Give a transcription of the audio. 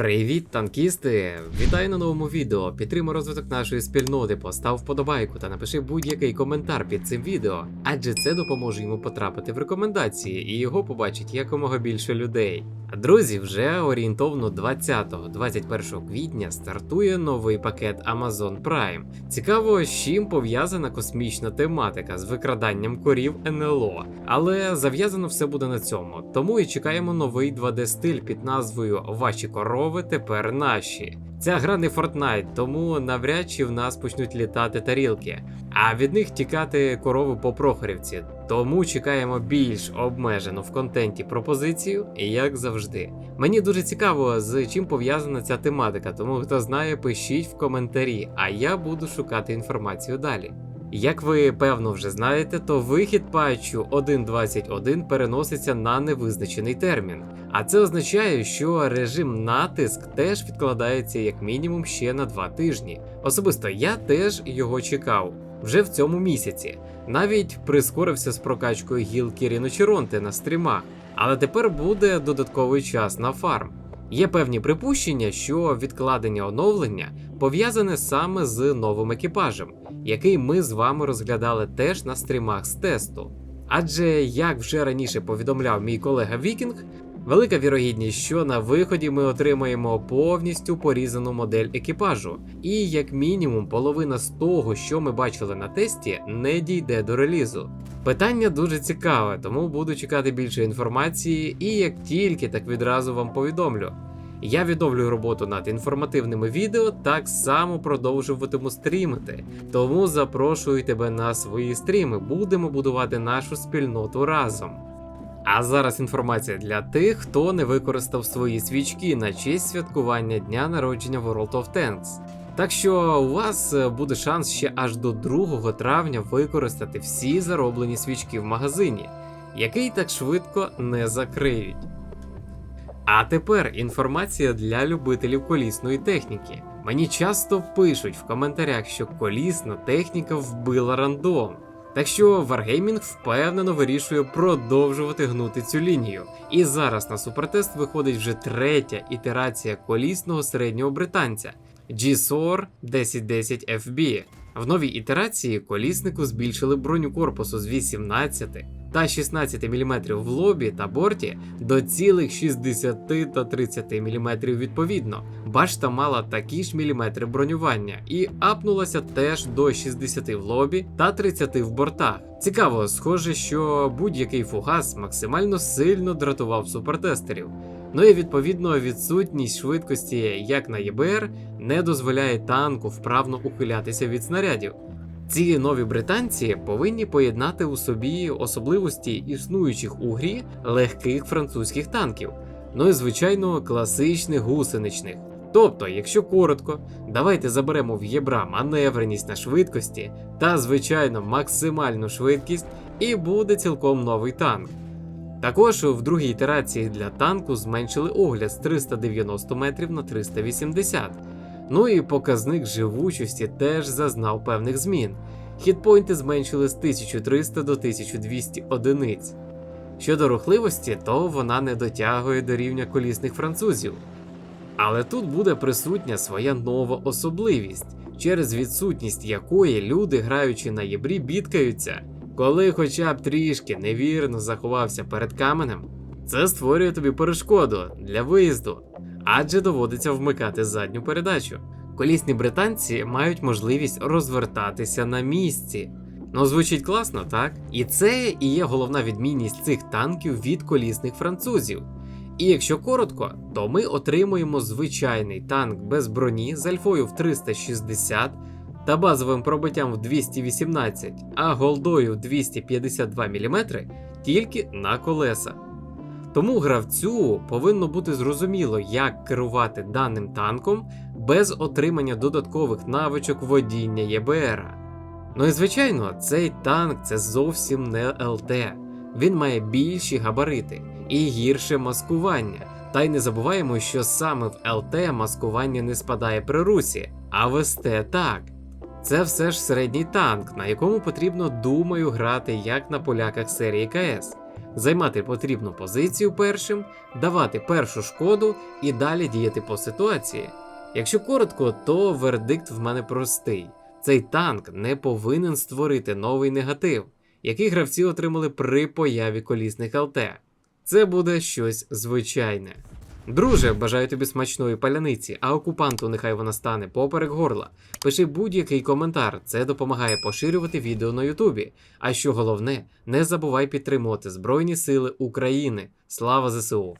Привіт, танкісти! Вітаю на новому відео. Підтримай розвиток нашої спільноти, постав вподобайку та напиши будь-який коментар під цим відео, адже це допоможе йому потрапити в рекомендації і його побачить якомога більше людей. Друзі, вже орієнтовно 20-21 квітня стартує новий пакет Amazon Prime. Цікаво, з чим пов'язана космічна тематика з викраданням корів НЛО, але зав'язано все буде на цьому. Тому і чекаємо новий 2D-стиль під назвою Ваші корови тепер наші. Ця гра не Fortnite, тому навряд чи в нас почнуть літати тарілки, а від них тікати корови по Прохорівці. Тому чекаємо більш обмежену в контенті пропозицію, як завжди. Мені дуже цікаво, з чим пов'язана ця тематика, тому хто знає, пишіть в коментарі, а я буду шукати інформацію далі. Як ви певно вже знаєте, то вихід патчу 1.21 переноситься на невизначений термін. А це означає, що режим натиск теж відкладається як мінімум ще на 2 тижні. Особисто я теж його чекав вже в цьому місяці. Навіть прискорився з прокачкою гілки Ріночеронти на стрімах. Але тепер буде додатковий час на фарм. Є певні припущення, що відкладення оновлення пов'язане саме з новим екіпажем, який ми з вами розглядали теж на стрімах з тесту. Адже, як вже раніше повідомляв мій колега Вікінг, велика вірогідність, що на виході ми отримаємо повністю порізану модель екіпажу, і як мінімум половина з того, що ми бачили на тесті, не дійде до релізу. Питання дуже цікаве, тому буду чекати більше інформації, і як тільки так відразу вам повідомлю. Я відновлюю роботу над інформативними відео, так само продовжуватиму стрімити. Тому запрошую тебе на свої стріми. Будемо будувати нашу спільноту разом. А зараз інформація для тих, хто не використав свої свічки на честь святкування дня народження World of Tanks. Так що у вас е, буде шанс ще аж до 2 травня використати всі зароблені свічки в магазині, який так швидко не закриють. А тепер інформація для любителів колісної техніки. Мені часто пишуть в коментарях, що колісна техніка вбила рандом. Так що Wargaming впевнено вирішує продовжувати гнути цю лінію. І зараз на супертест виходить вже третя ітерація колісного середнього британця GSOR 1010 FB. В новій ітерації коліснику збільшили броню корпусу з 18 та 16 мм в лобі та борті до цілих 60 та 30 мм відповідно. Башта мала такі ж міліметри бронювання і апнулася теж до 60 в лобі та 30 в бортах. Цікаво, схоже, що будь-який фугас максимально сильно дратував супертестерів. Ну і відповідно відсутність швидкості, як на ЄБР, не дозволяє танку вправно ухилятися від снарядів. Ці нові британці повинні поєднати у собі особливості існуючих у грі легких французьких танків, ну і звичайно класичних гусеничних. Тобто, якщо коротко, давайте заберемо в єбра маневреність на швидкості та, звичайно, максимальну швидкість, і буде цілком новий танк. Також в другій ітерації для танку зменшили огляд з 390 метрів на 380. Ну і показник живучості теж зазнав певних змін. Хітпойнти зменшили з 1300 до 1200 одиниць. Щодо рухливості, то вона не дотягує до рівня колісних французів. Але тут буде присутня своя нова особливість, через відсутність якої люди, граючи на єбрі, бідкаються. Коли хоча б трішки невірно заховався перед каменем, це створює тобі перешкоду для виїзду, адже доводиться вмикати задню передачу. Колісні британці мають можливість розвертатися на місці. Ну, звучить класно, так? І це і є головна відмінність цих танків від колісних французів. І якщо коротко, то ми отримуємо звичайний танк без броні з альфою в 360 та базовим пробиттям в 218, а голдою в 252 мм тільки на колеса. Тому гравцю повинно бути зрозуміло, як керувати даним танком без отримання додаткових навичок водіння ЄБР. Ну і звичайно, цей танк це зовсім не ЛТ. Він має більші габарити і гірше маскування. Та й не забуваємо, що саме в ЛТ маскування не спадає при русі, а в СТ так. Це все ж середній танк, на якому потрібно, думаю, грати як на поляках серії КС. Займати потрібну позицію першим, давати першу шкоду і далі діяти по ситуації. Якщо коротко, то вердикт в мене простий: цей танк не повинен створити новий негатив, який гравці отримали при появі колісних ЛТ. Це буде щось звичайне. Друже, бажаю тобі смачної паляниці, а окупанту нехай вона стане поперек горла. Пиши будь-який коментар, це допомагає поширювати відео на Ютубі. А що головне, не забувай підтримувати Збройні Сили України. Слава ЗСУ!